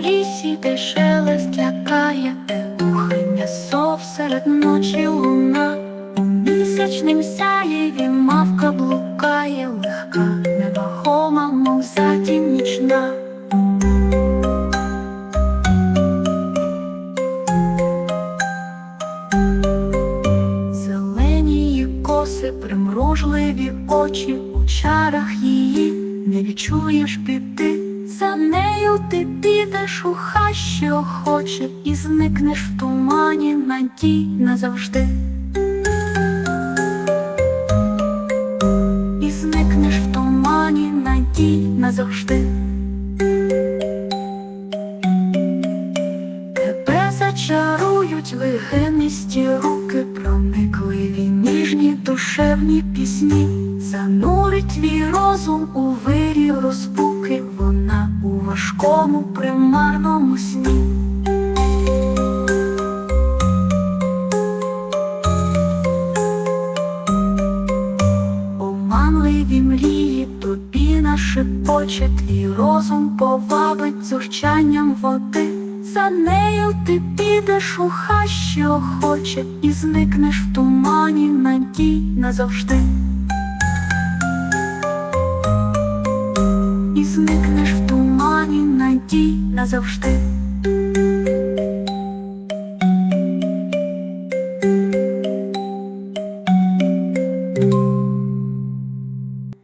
у лісі, де шелест лякає, де ухання сов серед ночі луна, у місячним сяєві мавка блукає, легка, невагома, мов затінь нічна. Зеленії коси, примружливі очі у чарах її, не відчуєш піти. За нею ти підеш у хащі охоче і зникнеш в тумані надій назавжди. І зникнеш в тумані надій назавжди. Тебе зачарують вигинисті руки, проникливі ніжні душевні пісні, занурить твій розум у вирі розпуки, вона примарному сні. Оманливі мрії тобі нашепоче, твій розум повабить зурчанням води. За нею ти підеш у хащі охоче і зникнеш в тумані надій назавжди. Надій назавжди.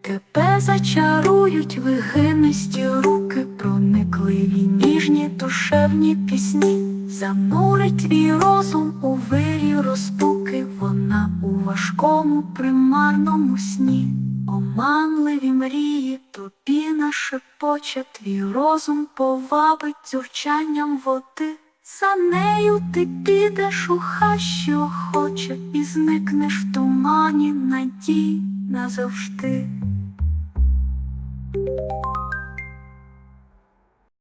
Тебе зачарують вигинисті руки, проникливі ніжні душевні пісні, занурить твій розум у вирі розпуки, вона у важкому примарному сні, оманливі мрії тобі нашепоче, твій розум повабить дзюрчанням води. За нею ти підеш у хащі охоче і зникнеш в тумані надій назавжди.